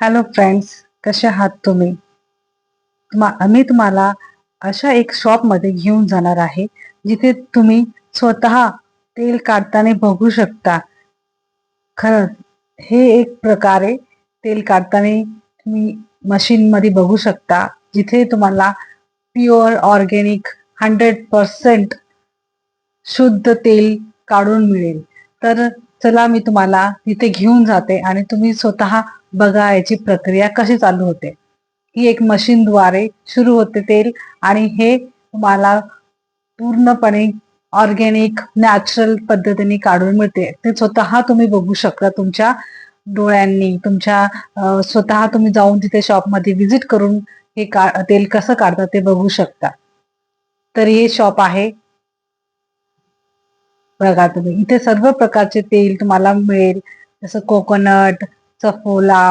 Hello friends कसे आहात तुम्ही? तुम्हा मी तुम्हाला अशा एक शॉपमध्ये घेऊन जाणार आहे जिथे तुम्ही स्वतः तेल काढताना बघू शकता. खरं हे एक प्रकारे तेल काढताना तुम्ही मशीनमध्ये बघू शकता जिथे तुम्हाला प्युअर ऑर्गेनिक हंड्रेड पर्सेंट शुद्ध तेल काढून मिळेल. तर चला मी तुम्हाला तिथे घेऊन जाते आणि तुम्ही स्वतः बघा याची प्रक्रिया कशी चालू होते? ही एक मशीनद्वारे सुरू होते तेल आणि हे तुम्हाला पूर्णपणे ऑर्गॅनिक नॅचरल पद्धतीने काढून मिळते. ते स्वतः तुम्ही बघू शकता तुमच्या डोळ्यांनी तुमच्या स्वतः तुम्ही जाऊन तिथे शॉपमध्ये व्हिजिट करून हे का तेल कसं काढतात ते बघू शकता. तर हे शॉप आहे. बघा तुम्ही इथे सर्व प्रकारचे तेल तुम्हाला मिळेल. जसं कोकोनट सफोला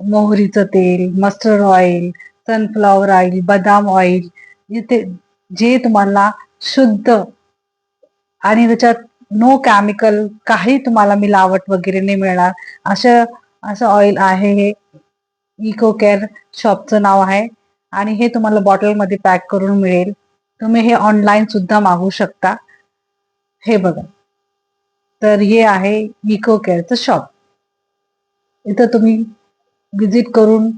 मोहरीचं तेल मस्टर्ड ऑइल सनफ्लॉवर ऑइल बदाम ऑइल इथे जे तुम्हाला शुद्ध आणि त्याच्यात नो केमिकल काही तुम्हाला मिलावट वगैरे नाही मिळणार. असं असं ऑइल आहे हे. इको केअर शॉपचं नाव आहे. आणि हे तुम्हाला बॉटलमध्ये पॅक करून मिळेल. तुम्ही हे ऑनलाईन सुद्धा मागवू शकता. हे बघा. तर हे आहे इको केअरचं शॉप इथं तुम्ही विजिट करून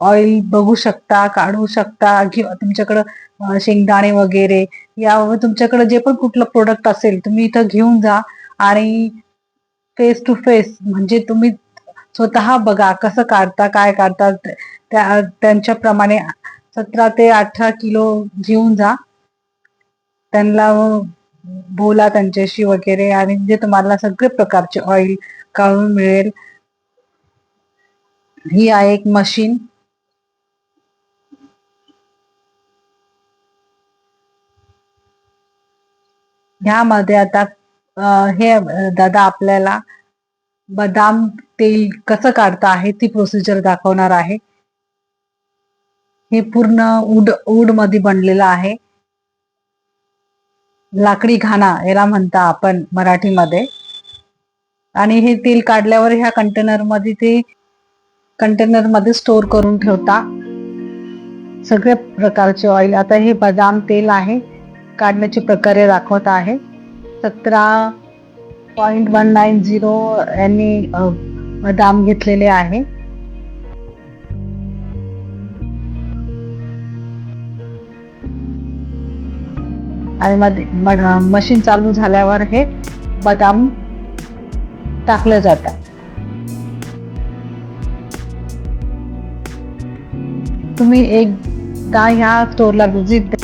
ऑइल बघू शकता काढू शकता किंवा तुमच्याकडं शेंगदाणे वगैरे या तुमच्याकडे जे पण कुठलं प्रोडक्ट असेल तुम्ही इथं घेऊन जा. आणि फेस टू फेस म्हणजे तुम्ही स्वतः बघा कसं काढता काय काढता त्या त्यांच्याप्रमाणे सतरा ते अठरा किलो घेऊन जा. त्यांना बोला त्यांच्याशी वगैरे आणि जे तुम्हाला सगळे प्रकारचे ऑइल काढून मिळेल. ही आहे एक मशीन. ह्यामध्ये आता हे दादा आपल्याला बदाम तेल कसं काढता आहे ती प्रोसिजर दाखवणार आहे. हे पूर्ण उड उडमध्ये बनलेलं आहे. लाकडी घाणा याला म्हणता आपण मराठीमध्ये. आणि हे तेल काढल्यावर ह्या कंटेनरमध्ये ते कंटेनरमध्ये स्टोअर स्टोर करून ठेवता. सगळ्या प्रकारचे ऑइल आता हे बदाम तेल आहे काढण्याची प्रकारे दाखवत आहे. सतरा पॉईंट वन नाईन झिरो यांनी बदाम घेतलेले आहे. आणि मध्ये मशीन चालू झाल्यावर हे बदाम टाकलं जातात. तुम्ही एकदा ह्या स्टोरला व्हिजिट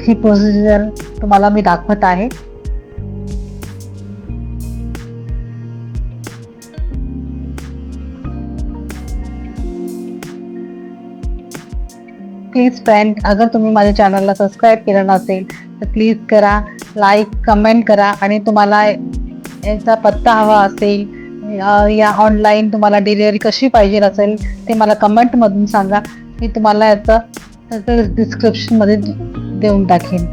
ही प्रोसिजर तुम्हाला मी दाखवत आहे. प्लीज फ्रेंड अगर तुम्ही माझ्या चॅनलला सबस्क्राईब केलं नसेल तर प्लीज करा लाईक कमेंट करा आणि तुम्हाला याचा पत्ता हवा असेल या ऑनलाईन तुम्हाला डिलिव्हरी कशी पाहिजे असेल ते मला कमेंटमधून सांगा. मी तुम्हाला याचं नंतर डिस्क्रिप्शनमध्ये देऊन टाकेन.